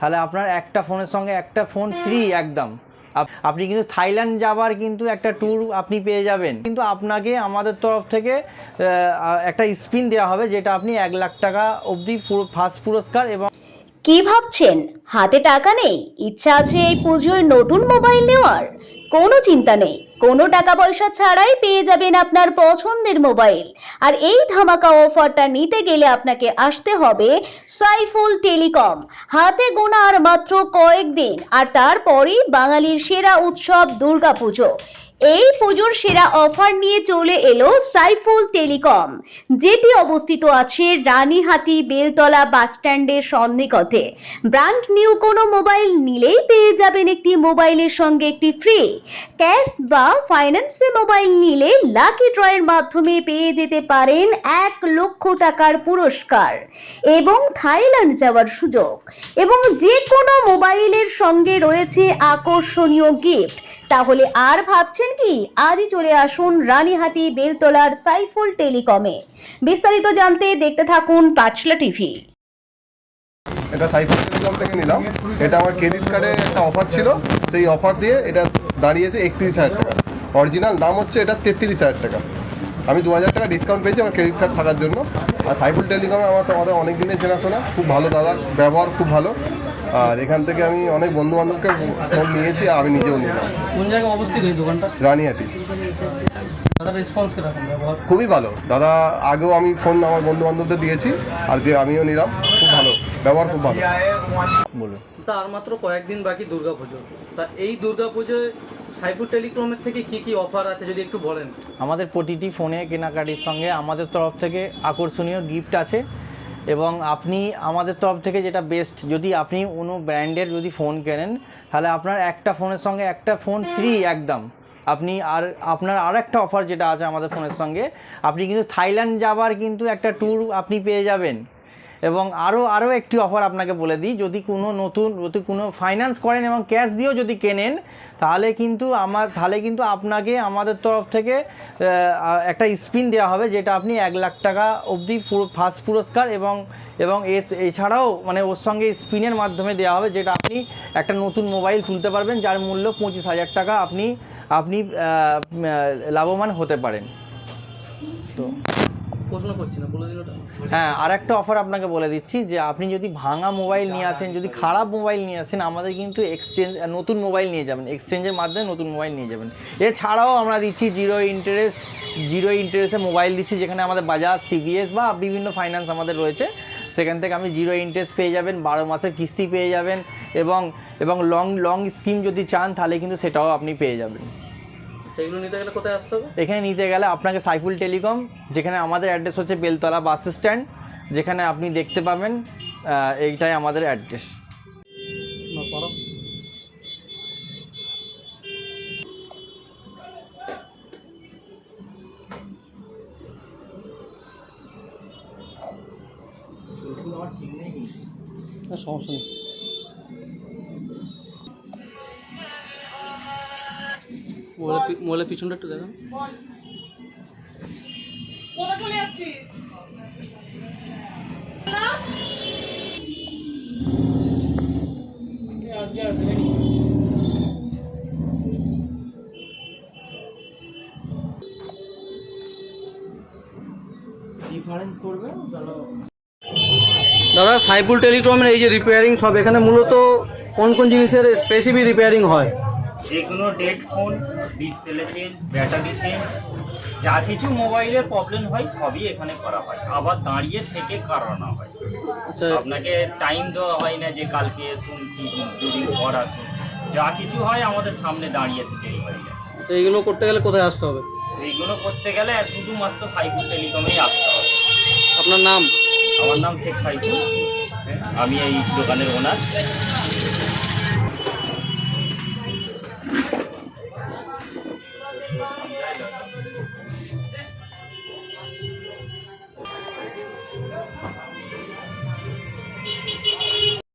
তাহলে আপনার একটা ফোনের সঙ্গে একটা ফোন ফ্রি একদম। আপ- আপনি কিন্তু থাইল্যান্ড যাবার কিন্তু একটা ট্যুর আপনি পেয়ে যাবেন। কিন্তু আপনাকে আমাদের তরফ থেকে একটা স্পিন দেওয়া হবে যেটা আপনি এক লাখ টাকা অবধি ফার্স্ট পুরস্কার এবং কি ভাবছেন? হাতে টাকা নেই? ইচ্ছা আছে এই পুজোয় নতুন মোবাইল নেওয়ার? কোনো চিন্তা নেই। কোনো টাকা পয়সা ছাড়াই পেয়ে যাবেন আপনার পছন্দের মোবাইল। আর এই ধামাকা অফারটা নিতে গেলে আপনাকে আসতে হবে সাইফুল টেলিকম। হাতে গোনা আর মাত্র কয়েকদিন, আর তারপরেই বাঙালির সেরা উৎসব দুর্গাপুজো। এই পুজোর সেরা অফার নিয়ে চলে এলো সাইফুল টেলিকম, যেটি অবস্থিত আছে রানীহাটি বেলতলা বাস স্ট্যান্ডের সন্নিকটে। ব্র্যান্ড নিউ কোনো মোবাইল নিলেই পেয়ে যাবেন একটি মোবাইলের সঙ্গে একটি ফ্রি ক্যাশ বা ফাইন্যান্সে মোবাইল নিলে লাকি ড্রয়ের মাধ্যমে পেয়ে যেতে পারেন এক লক্ষ টাকার পুরস্কার এবং থাইল্যান্ড যাওয়ার সুযোগ। এবং যে কোনো মোবাইলের সঙ্গে রয়েছে আকর্ষণীয় গিফট তাহলে আর ভাবছেন কি? আজই চলে আসুন রানীহাটি বেলতলার সাইফুল টেলিকমে। বিস্তারিত জানতে দেখতে থাকুন পাঁচলা টিভি। এটা সাইফুল টেলিকম থেকে নিলাম। এটা আমার ক্রেডিট কার্ডে একটা অফার ছিল। সেই অফার দিয়ে এটা দাঁড়িয়েছে একত্রিশ হাজার টাকা। অরিজিনাল দাম হচ্ছে এটা তেত্রিশ হাজার টাকা। আমি দু হাজার টাকা ডিসকাউন্ট পেয়েছি আমার ক্রেডিট কার্ড থাকার জন্য। আর সাইফুল টেলিকমে আমার আমাদের অনেক দিনের চেনাশোনা। খুব ভালো দাদা। ব্যবহার খুব ভালো। আর এখান থেকে আমি অনেক বন্ধু বান্ধবকে ফোন নিয়েছি আর আমি নিজেও নিলাম। কোন জায়গায় অবস্থিত এই দোকানটা? রানিহাটি দাদা রেসপন্স কীরকম? ব্যবহার? খুবই ভালো। দাদা আগেও আমি ফোন আমার বন্ধু বান্ধবদের দিয়েছি আর যে আমিও নিলাম খুব ভালো। ব্যবহার খুব ভালো। বলুন। তা আর মাত্র কয়েকদিন বাকি দুর্গাপুজো। তা এই দুর্গাপুজোয় সাইফুল টেলিকমের থেকে কি কি অফার আছে যদি একটু বলেন? আমাদের প্রতিটি ফোনে কেনাকাটির সঙ্গে আমাদের তরফ থেকে আকর্ষণীয় গিফট আছে। এবং আপনি আমাদের তরফ থেকে যেটা বেস্ট যদি আপনি কোনো ব্র্যান্ডের যদি ফোন কেনেন, তাহলে আপনার একটা ফোনের সঙ্গে একটা ফোন ফ্রি একদম। আপনি আর আপনার আর একটা অফার যেটা আছে আমাদের ফোনের সঙ্গে, আপনি কিন্তু থাইল্যান্ড যাবার কিন্তু একটা ট্যুর আপনি পেয়ে যাবেন। এবং আরও আরও একটি অফার আপনাকে বলে দিই, যদি কোনো নতুন, যদি কোনো ফাইন্যান্স করেন এবং ক্যাশ দিয়েও যদি কেনেন, তাহলে কিন্তু আমার, তাহলে কিন্তু আপনাকে আমাদের তরফ থেকে একটা স্পিন দেওয়া হবে, যেটা আপনি এক লাখ টাকা অবধি পুরো ফার্স্ট পুরস্কার এবং এবং এছাড়াও মানে ওর সঙ্গে স্পিনের মাধ্যমে দেওয়া হবে, যেটা আপনি একটা নতুন মোবাইল তুলতে পারবেন, যার মূল্য পঁচিশ হাজার টাকা আপনি আপনি লাভবান হতে পারেন। তো হ্যাঁ আর একটা অফার আপনাকে বলে দিচ্ছি যে আপনি যদি ভাঙা মোবাইল নিয়ে আসেন, যদি খারাপ মোবাইল নিয়ে আসেন, আমাদের কিন্তু এক্সচেঞ্জ নতুন মোবাইল নিয়ে যাবেন এক্সচেঞ্জের মাধ্যমে নতুন মোবাইল নিয়ে যাবেন। এছাড়াও আমরা দিচ্ছি জিরো ইন্টারেস্ট জিরো ইন্টারেস্টে মোবাইল দিচ্ছি, যেখানে আমাদের বাজাজ টিভিএস বা বিভিন্ন ফাইন্যান্স আমাদের রয়েছে। সেখান থেকে আপনি জিরো ইন্টারেস্ট পেয়ে যাবেন, বারো মাসের কিস্তি পেয়ে যাবেন এবং এবং লং লং স্কিম যদি চান, তাহলে কিন্তু সেটাও আপনি পেয়ে যাবেন। সেগুলো নিতে গেলে কোথায় আসতে হবে? এখানে নিতে গেলে আপনাকে সাইফুল টেলিকম যেখানে আমাদের অ্যাড্রেস হচ্ছে বেলতলা বাস স্ট্যান্ড যেখানে আপনি দেখতে পাবেন এইটাই আমাদের অ্যাড্রেস। না সমস্যা নেই। মোবাইলের পিছনটা একটু দেখান। ডিফারেন্স করবে দাদা সাইফুল টেলিকমের এই যে রিপেয়ারিং সব এখানে মূলত কোন কোন জিনিসের স্পেসিফিক রিপেয়ারিং হয়? যে কোনো dead phone display change battery change যা কিছু মোবাইলের প্রবলেম হয় সবই এখানে করা হয়। আবার দাঁড়িয়ে থেকে করানো হয়। আচ্ছা। আপনাকে টাইম দেওয়া হয় না যে কালকে আসুন কি দুদিন পর আসুন। যা কিছু হয় আমাদের সামনে দাঁড়িয়ে থেকেই হয়ে যায়। তো এইগুলো করতে গেলে কোথায় আসতে হবে? এইগুলো করতে গেলে শুধুমাত্র সাইফুল টেলিকমেই আসতে হবে। আপনার নাম? আমার নাম শেখ সাইফুল। আমি এই দোকানের ওনার।